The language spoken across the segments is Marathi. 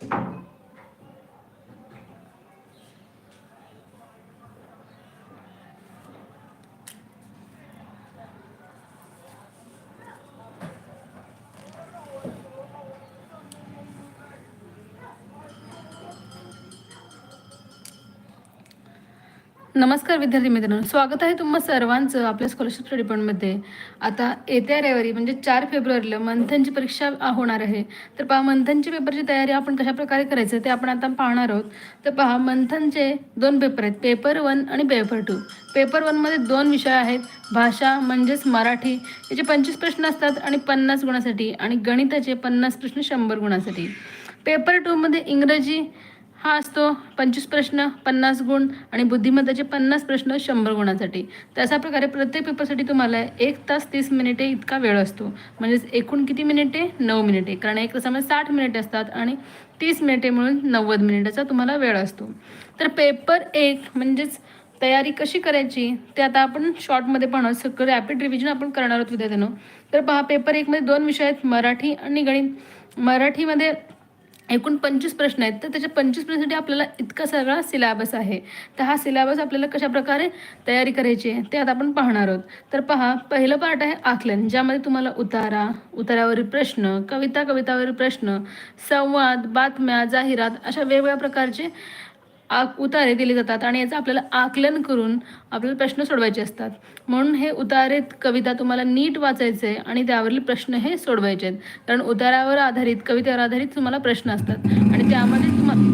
Thank you. नमस्कार विद्यार्थी मित्रांनो. स्वागत आहे तुम्हा सर्वांचं आपल्या स्कॉलरशिप स्टडी पॉईंटमध्ये आता येत्या रविवारी म्हणजे चार फेब्रुवारीला मंथनची परीक्षा होणार आहे. तर पहा मंथनची पेपरची तयारी आपण कशा प्रकारे करायचं ते आपण आता पाहणार आहोत. तर पहा मंथनचे दोन पेपर आहेत पेपर वन आणि पेपर टू पेपर वनमध्ये दोन विषय आहेत भाषा म्हणजेच मराठी याचे पंचवीस प्रश्न असतात आणि पन्नास गुणासाठी आणि गणिताचे पन्नास प्रश्न शंभर गुणासाठी. पेपर टूमध्ये इंग्रजी हा असतो पंचवीस प्रश्न पन्नास गुण आणि बुद्धिमत्ताचे पन्नास प्रश्न शंभर गुणासाठी. तर अशा प्रकारे प्रत्येक पेपरसाठी तुम्हाला एक तास तीस मिनिटे इतका वेळ असतो. म्हणजेच एकूण किती मिनिटे? नऊ मिनिटे. कारण एक तासामध्ये साठ मिनिटे असतात आणि तीस मिनिटे मिळून नव्वद मिनिटाचा तुम्हाला वेळ असतो. तर पेपर एक म्हणजेच तयारी कशी करायची? ते आता आपण शॉर्टमध्ये पाहणार सगळं रॅपिड रिव्हिजन आपण करणार आहोत विद्यार्थ्यांनो. तर पहा पेपर एकमध्ये दोन विषय आहेत मराठी आणि गणित. मराठीमध्ये एकूण पंचवीस प्रश्न आहेत. तर त्याच्या पंचवीस प्रश्नासाठी आपल्याला इतका सगळा सिलॅबस आहे. तर हा सिलॅबस आपल्याला कशा प्रकारे तयारी करायची आहे ते आता आपण पाहणार आहोत. तर पहा पहिलं पार्ट आहे आकलन ज्यामध्ये तुम्हाला उतारा उतारावरील प्रश्न कविता कवितावरील प्रश्न संवाद बातम्या जाहिरात अशा वेगवेगळ्या प्रकारचे आ उतारे दिले जातात आणि याचं आपल्याला आकलन करून आपल्याला प्रश्न सोडवायचे असतात. म्हणून हे उतारे कविता तुम्हाला नीट वाचायचे आणि त्यावरील प्रश्न हे सोडवायचे आहेत. कारण उतारावर आधारित कवितेवर आधारित तुम्हाला प्रश्न असतात. आणि त्यामध्ये तुम्हाला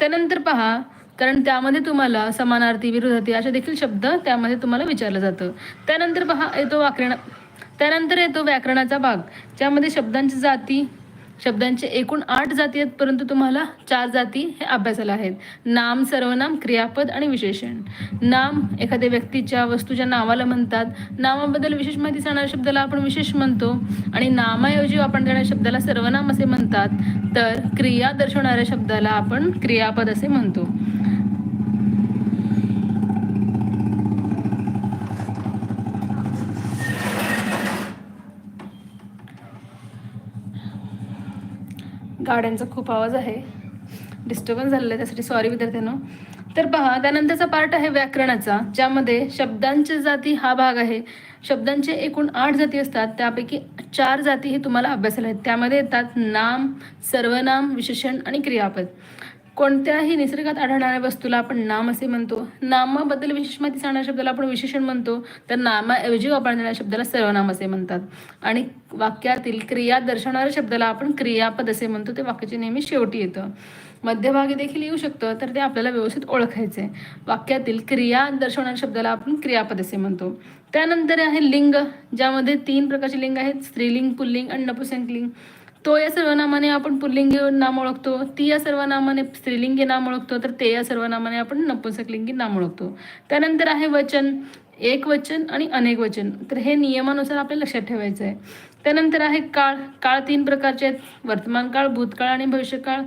त्यानंतर पहा कारण त्यामध्ये तुम्हाला समानार्थी विरोधार्थी असे देखील शब्द त्यामध्ये तुम्हाला विचारलं जातं. त्यानंतर पहा येतो व्याकरण त्यानंतर येतो व्याकरणाचा भाग. ज्यामध्ये शब्दांची जाती शब्दांचे एकूण आठ जाती आहेत परंतु तुम्हाला चार जाती हे अभ्यासाला आहेत. नाम सर्वनाम क्रियापद आणि विशेषण. नाम एखाद्या व्यक्तीच्या वस्तूच्या नावाला म्हणतात. नामाबद्दल विशेष माहिती सांगणाऱ्या शब्दाला आपण विशेष म्हणतो. आणि नामाऐवजी आपण देणाऱ्या शब्दाला सर्वनाम असे म्हणतात. तर क्रिया दर्शवणाऱ्या शब्दाला आपण क्रियापद असे म्हणतो. गाड्यांचा खूप आवाज आहे. डिस्टर्बन्स झालेला आहे त्यासाठी सॉरी विद्यार्थ्यांनो. तर पहा त्यानंतरचा पार्ट आहे व्याकरणाचा ज्यामध्ये शब्दांच्या जाती हा भाग आहे. शब्दांचे एकूण आठ जाती असतात त्यापैकी चार जाती हे तुम्हाला अभ्यासाला आहेत. त्यामध्ये येतात नाम सर्वनाम विशेषण आणि क्रियापद. कोणत्याही निसर्गात आढळणाऱ्या वस्तूला आपण नाम असे म्हणतो. नामाबद्दल विशेष माहिती सांगणाऱ्या शब्दाला आपण विशेषण म्हणतो. तर नामाऐवजी वापरणाऱ्या शब्दाला सर्वनाम असे म्हणतात. आणि वाक्यातील क्रिया दर्शवणाऱ्या शब्दाला आपण क्रियापद असे म्हणतो. ते वाक्याचे नेहमी शेवटी येतं. मध्यभागी देखील येऊ शकतं तर ते आपल्याला व्यवस्थित ओळखायचे वाक्यातील क्रिया दर्शवणाऱ्या शब्दाला आपण क्रियापद असे म्हणतो. त्यानंतर आहे लिंग ज्यामध्ये तीन प्रकारचे लिंग आहेत. स्त्रीलिंग पुल्लिंग आणि नपुसंकलिंग तो या सर्वनामाने आपण पुल्लिंगी नाम ओळखतो ती या सर्वनामाने स्त्रीलिंगी नाम ओळखतो तर ते या सर्वनामाने आपण नपुंसकलिंगी नाम ओळखतो. त्यानंतर आहे वचन एक वचन आणि अनेक वचन. तर हे नियमानुसार आपल्याला लक्षात ठेवायचं आहे. त्यानंतर आहे काळ काळ तीन प्रकारचे आहेत. वर्तमान काळ भूतकाळ आणि भविष्यकाळ.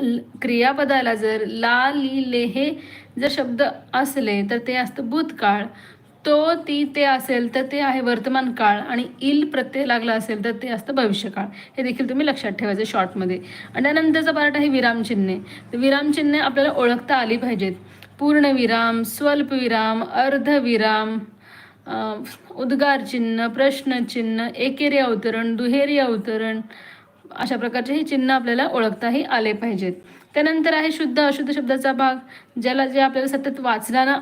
ल- क्रियापदाला जर ला ली ले हे जर शब्द असले तर ते असतं भूतकाळ. तो ती ते असेल तर ते आहे वर्तमान काळ आणि इल प्रत्यय लागला असेल तर ते असतं भविष्यकाळ. हे देखील तुम्ही लक्षात ठेवायचं शॉर्टमध्ये आणि त्यानंतरचा पार्ट आहे विरामचिन्हे तर विरामचिन्हे आपल्याला ओळखता आली पाहिजेत. पूर्णविराम स्वल्पविराम अर्धविराम उद्गार चिन्ह प्रश्नचिन्ह एकेरी अवतरण दुहेरी अवतरण अशा प्रकारचे हे चिन्ह आपल्याला ओळखताही आले पाहिजेत. त्यानंतर आहे शुद्ध अशुद्ध शब्दाचा भाग ज्याला जे आपल्याला सतत वाचताना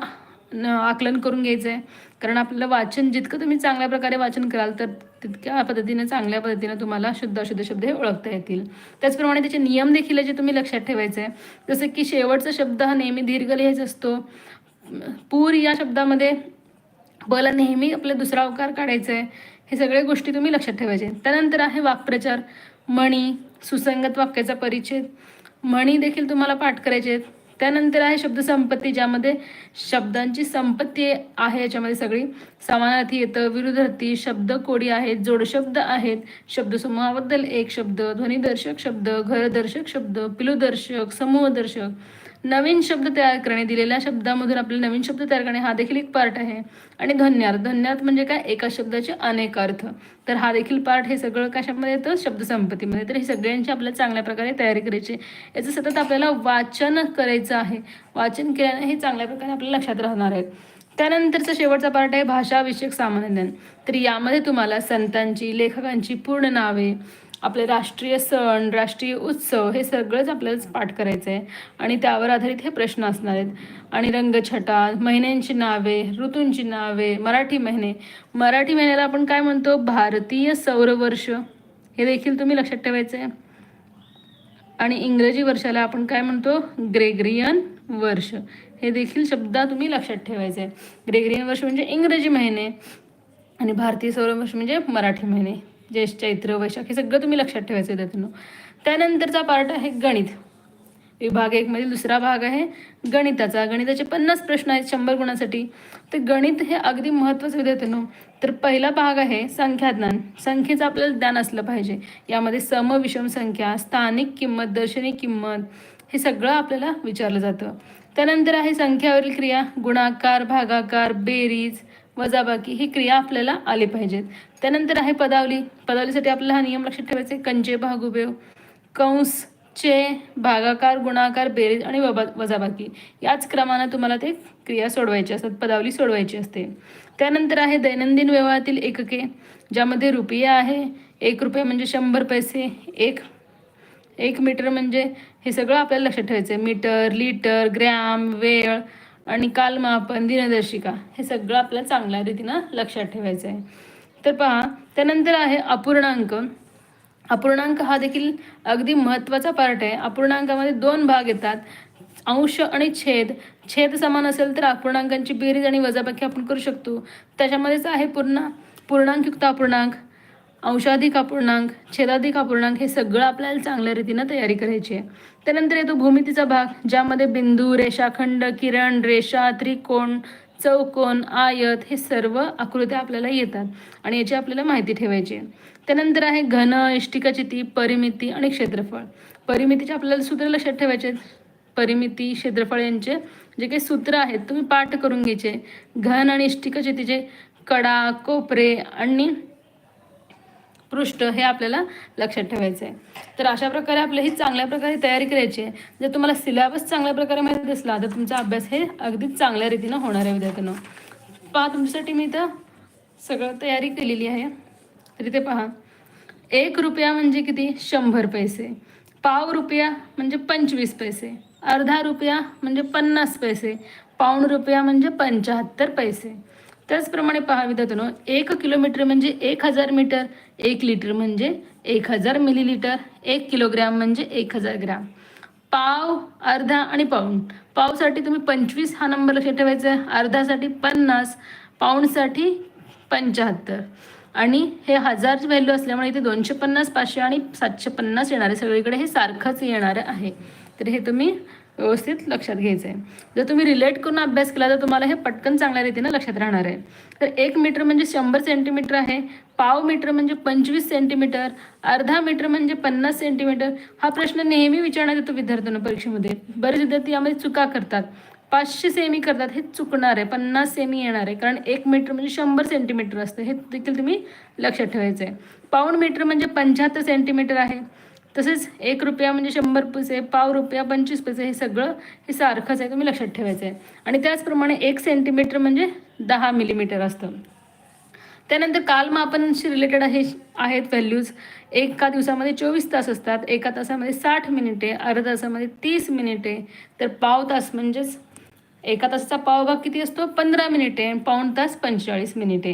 आकलन करून घ्यायचं आहे कारण आपल्याला वाचन जितकं तुम्ही चांगल्या प्रकारे वाचन कराल तर तितक्या पद्धतीने चांगल्या पद्धतीने तुम्हाला शुद्ध अशुद्ध शब्द हे ओळखता येतील. त्याचप्रमाणे त्याचे नियम देखील आहे जे तुम्ही लक्षात ठेवायचे आहे जसं की शेवटचा शब्द हा नेहमी दीर्घ लिहायचा असतो. पूर या शब्दामध्ये बला नेहमी आपला दुसरा अवकार काढायचा आहे हे सगळ्या गोष्टी तुम्ही लक्षात ठेवायचे. त्यानंतर आहे वाक्प्रचार म्हणी सुसंगत वाक्याचा परिच्छेद. म्हणी देखील तुम्हाला पाठ करायचे आहेत त्यानंतर आहे शब्द संपत्ती ज्यामध्ये शब्दांची संपत्ती आहे याच्यामध्ये सगळी. समानार्थी येतं विरुद्धार्थी शब्द कोडी आहेत जोडशब्द आहेत शब्दसमूहाबद्दल एक शब्द ध्वनिदर्शक शब्द घरदर्शक शब्द पिलुदर्शक समूहदर्शक नवीन शब्द तयार करणे दिलेल्या शब्दामधून आपल्याला नवीन शब्द तयार करणे हा देखील एक पार्ट आहे. आणि धन्यार्थ धन्यार्थ म्हणजे काय? एका शब्दाचे अनेक अर्थ. तर हा देखील पार्ट हे सगळं कशामध्ये येतं? शब्दसंपत्तीमध्ये. तर हे सगळ्यांची आपल्याला चांगल्या प्रकारे तयारी करायची याचं सतत आपल्याला वाचन करायचं आहे. वाचन केल्याने हे चांगल्या प्रकारे आपल्याला लक्षात राहणार आहे. त्यानंतरचा शेवटचा पार्ट आहे भाषाविषयक सामान्य ज्ञान. तर यामध्ये तुम्हाला संतांची लेखकांची पूर्ण नावे आपले राष्ट्रीय सण राष्ट्रीय उत्सव हे सगळंच आपल्यालाच पाठ करायचं आहे आणि त्यावर आधारित हे प्रश्न असणार आहेत. आणि रंगछटा महिन्यांची नावे ऋतूंची नावे मराठी महिने. मराठी महिन्याला आपण काय म्हणतो? भारतीय सौरवर्ष. हे देखील तुम्ही लक्षात ठेवायचं आहे आणि इंग्रजी वर्षाला आपण काय म्हणतो? ग्रेगरियन वर्ष. हे देखील शब्द तुम्ही लक्षात ठेवायचे आहे ग्रेगरियन वर्ष म्हणजे इंग्रजी महिने. आणि भारतीय सौरवर्ष म्हणजे मराठी महिने. ज्येष्ठ चैत्र वैशाख हे सगळं तुम्ही लक्षात ठेवायचं त्यातून. त्यानंतरचा पार्ट आहे गणित. विभाग एक दुसरा भाग आहे गणिताचा. गणिताचे पन्नास प्रश्न आहेत शंभर गुणासाठी. तर गणित हे अगदी महत्त्वाचं विद्यार्थ्यांनो तर पहिला भाग आहे संख्याज्ञान. संख्येचं आपल्याला ज्ञान असलं पाहिजे. यामध्ये सम विषम संख्या स्थानिक किंमत दर्शनी किंमत हे सगळं आपल्याला विचारलं जातं. त्यानंतर आहे संख्यावरील क्रिया. गुणाकार भागाकार बेरीज वजाबाकी ही क्रिया आपल्याला आली पाहिजेत. त्यानंतर आहे पदावली. पदावलीसाठी आपल्याला हा नियम लक्षात ठेवायचा आहे. कंचे भागुबेव कंस चे भागाकार गुणाकार बेरीज आणि वबा वजाबाकी. याच क्रमानं तुम्हाला ते क्रिया सोडवायची असतात. पदावली सोडवायची असते. त्यानंतर आहे दैनंदिन व्यवहारातील एकके ज्यामध्ये रुपया आहे. एक रुपये म्हणजे शंभर पैसे. एक एक मीटर म्हणजे हे सगळं आपल्याला लक्षात ठेवायचं आहे मीटर लिटर ग्रॅम वेळ आणि कालमापन दिनदर्शिका. हे सगळं आपल्याला चांगल्या रीतीनं लक्षात ठेवायचं आहे तर पहा त्यानंतर आहे अपूर्णांक. अपूर्णांक हा देखील अगदी महत्त्वाचा पार्ट आहे. अपूर्णांकामध्ये दोन भाग येतात. अंश आणि छेद. छेद समान असेल तर अपूर्णांकांची बेरीज आणि वजाबाकी आपण करू शकतो. त्याच्यामध्येच आहे पूर्ण पूर्णांकयुक्त अपूर्णांक अंशाधिक अपूर्णांक छेदाधिक अपूर्णांक हे सगळं आपल्याला चांगल्या रीतीनं तयारी करायची आहे. त्यानंतर येतो भूमितीचा भाग ज्यामध्ये बिंदू रेषाखंड किरण रेषा त्रिकोण चौकोन आयत हे सर्व आकृत्या आपल्याला येतात आणि याची आपल्याला माहिती ठेवायची आहे. त्यानंतर आहे घन इष्टिकाचिती परिमिती आणि क्षेत्रफळ. परिमितीचे आपल्याला सूत्र लक्षात ठेवायचे आहेत. परिमिती क्षेत्रफळ यांचे जे काही सूत्र आहेत तुम्ही पाठ करून घ्यायचे. घन आणि इष्टिकाचितीचे कडा कोपरे आणि पृष्ठ हे आपल्याला लक्षात ठेवायचं आहे तर अशा प्रकारे आपलं ही चांगल्या प्रकारे तयारी करायची आहे. जर तुम्हाला सिलेबस चांगल्या प्रकारे माहिती असला तर तुमचा अभ्यास हे अगदी चांगल्या रीतीनं होणार आहे विद्यार्थ्यांना. पहा तुमच्यासाठी मी तर सगळं तयारी केलेली आहे. तरी ते पहा. एक रुपया म्हणजे किती? शंभर पैसे. पाव रुपया म्हणजे पंचवीस पैसे. अर्धा रुपया म्हणजे पन्नास पैसे. पाऊण रुपया म्हणजे पंच्याहत्तर पैसे. त्याचप्रमाणे पहा विद्यार्थ्यांनो एक किलोमीटर म्हणजे एक हजार मीटर एक लिटर म्हणजे एक हजार मिलीलिटर एक किलोग्रॅम म्हणजे एक हजार ग्रॅम पाव अर्धा आणि पाऊंड पावसाठी तुम्ही पंचवीस हा नंबर लक्षात ठेवायचा आहे. अर्धासाठी पन्नास पाऊंडसाठी पंच्याहत्तर. आणि हे हजारची व्हॅल्यू असल्यामुळे इथे दोनशे पन्नास पाचशे आणि सातशे पन्नास येणार. आहे सगळीकडे हे सारखंच येणार आहे. तर हे तुम्ही व्यवस्थित लक्षात घ्यायचं आहे जर तुम्ही रिलेट करून अभ्यास केला तर तुम्हाला हे पटकन चांगल्या रीतीनं लक्षात राहणार आहे. तर एक मीटर म्हणजे शंभर सेंटीमीटर आहे पाव मीटर म्हणजे पंचवीस सेंटीमीटर अर्धा मीटर म्हणजे पन्नास सेंटीमीटर हा प्रश्न नेहमी विचारण्यात येतो विद्यार्थ्यांना परीक्षेमध्ये. बरेच विद्यार्थी यामध्ये चुका करतात. पाचशे सेमी करतात हे चुकणार आहे. पन्नास सेमी येणार आहे. कारण एक मीटर म्हणजे शंभर सेंटीमीटर असतं. हे देखील तुम्ही लक्षात ठेवायचं आहे पाऊण मीटर म्हणजे पंच्याहत्तर सेंटीमीटर आहे. तसेच एक रुपया म्हणजे शंभर पैसे पाव रुपया पंचवीस पैसे हे सगळं हे सारखंच आहे तुम्ही लक्षात ठेवायचं आहे. आणि त्याचप्रमाणे एक सेंटीमीटर म्हणजे दहा मिलीमीटर असतं. त्यानंतर कालमापनशी रिलेटेड आहे आहेत व्हॅल्यूज एका दिवसामध्ये चोवीस तास असतात एका तासामध्ये साठ मिनिटे अर्धा तासामध्ये तीस मिनिटे तर पाव तास म्हणजेच एका तासाचा पावभाग किती असतो? पंधरा मिनिटे पाऊण तास पंचेचाळीस मिनिटे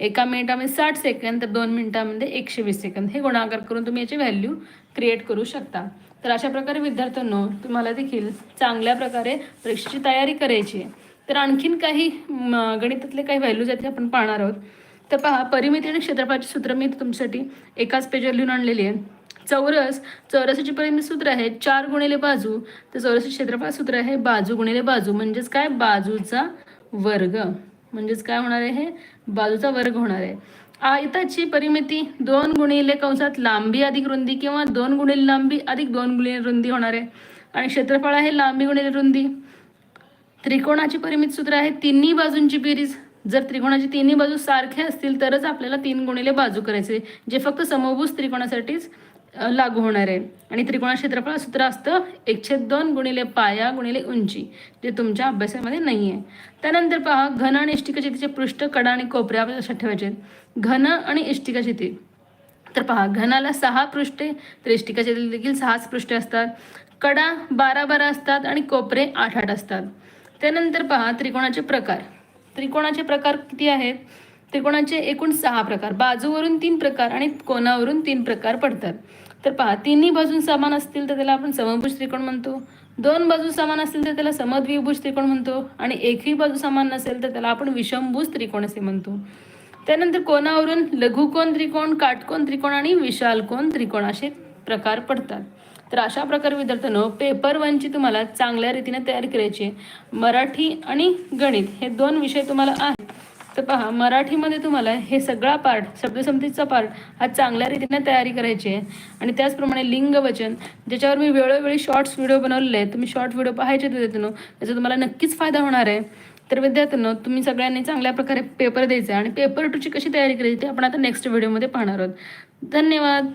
एका मिनिटामध्ये साठ सेकंद तर दोन मिनिटामध्ये एकशे वीस सेकंद. हे गुणाकार करून तुम्ही याची व्हॅल्यू क्रिएट करू शकता. तर अशा प्रकारे विद्यार्थ्यांनो तुम्हाला देखील चांगल्या प्रकारे परीक्षेची तयारी करायची आहे. तर आणखीन काही गणितातले काही व्हॅल्यूज आहेत ते आपण पाहणार आहोत. तर पहा परिमिती आणि क्षेत्रफळाची सूत्र मी तुमच्यासाठी एकाच पेजवर लिहून आणलेली आहे. चौरस चौरसाची परिमिती सूत्र आहे चार गुणिले बाजू. तर चौरसाचे क्षेत्रफळ सूत्र आहे बाजू गुणिले बाजू. म्हणजेच काय? बाजूचा वर्ग. म्हणजेच काय होणार आहे? हे बाजूचा वर्ग होणार आहे. आयताची परिमिती दोन गुणिले कंसात लांबी अधिक रुंदी किंवा दोन गुणिले लांबी अधिक दोन गुणिले रुंदी होणार आहे. आणि क्षेत्रफळ आहे लांबी गुणिले रुंदी. त्रिकोणाची परिमित सूत्र आहे तिन्ही बाजूंची बेरीज. जर त्रिकोणाची तिन्ही बाजू सारख्या असतील तरच आपल्याला तीन गुणिले बाजू करायचे. जे फक्त समभुज त्रिकोणासाठीच लागू होणार आहे. आणि त्रिकोणा क्षेत्रफळ सूत्र असतं एकशे दोन गुणिले पाया गुणिले उंची जे तुमच्या अभ्यासामध्ये नाही आहे त्यानंतर पहा घन आणि इष्टिका शेतीचे पृष्ठ कडा आणि कोपऱ्या आपल्याला लक्षात ठेवायचे. आहेत. घन आणि इष्टिका शेती. तर पहा घनाला सहा पृष्ठे तर इष्टिकाचे देखील सहाच पृष्ठे असतात. कडा बारा बारा असतात आणि कोपरे आठ आठ असतात. त्यानंतर पहा त्रिकोणाचे प्रकार. त्रिकोणाचे प्रकार किती आहेत? त्रिकोणाचे एकूण सहा प्रकार. बाजूवरून तीन प्रकार आणि कोणावरून तीन प्रकार पडतात. तर पहा तिन्ही बाजून समान असतील तर त्याला आपण समभुज त्रिकोण म्हणतो. दोन बाजू समान असतील तर त्याला समद्विभुज त्रिकोण म्हणतो. आणि एकही बाजू समान नसेल तर त्याला आपण विषमभुज त्रिकोण असे म्हणतो. त्यानंतर कोणावरून लघुकोन त्रिकोण काटकोन त्रिकोण आणि विशालकोन त्रिकोण असे प्रकार पडतात. तर अशा प्रकारे विद्यार्थ्यांनो पेपर वनची तुम्हाला चांगल्या रीतीने तयार करायची मराठी आणि गणित हे दोन विषय तुम्हाला आहेत. तर पहा मराठीमध्ये तुम्हाला हे सगळा पार्ट शब्दसमतीचा पार्ट हा चांगल्या रीतीने तयारी करायची आहे. आणि त्याचप्रमाणे लिंग वचन ज्याच्यावर मी वेळोवेळी शॉर्ट्स व्हिडिओ बनवलेले आहेत. तुम्ही शॉर्ट व्हिडिओ पाहायचे विद्यार्थ्यांनो त्याचा तुम्हाला नक्कीच फायदा होणार आहे. तर विद्यार्थ्यांनो तुम्ही सगळ्यांनी चांगल्या प्रकारे पेपर द्यायचा आणि पेपर टूची कशी तयारी करायची ते आपण आता नेक्स्ट व्हिडिओमध्ये पाहणार आहोत. धन्यवाद!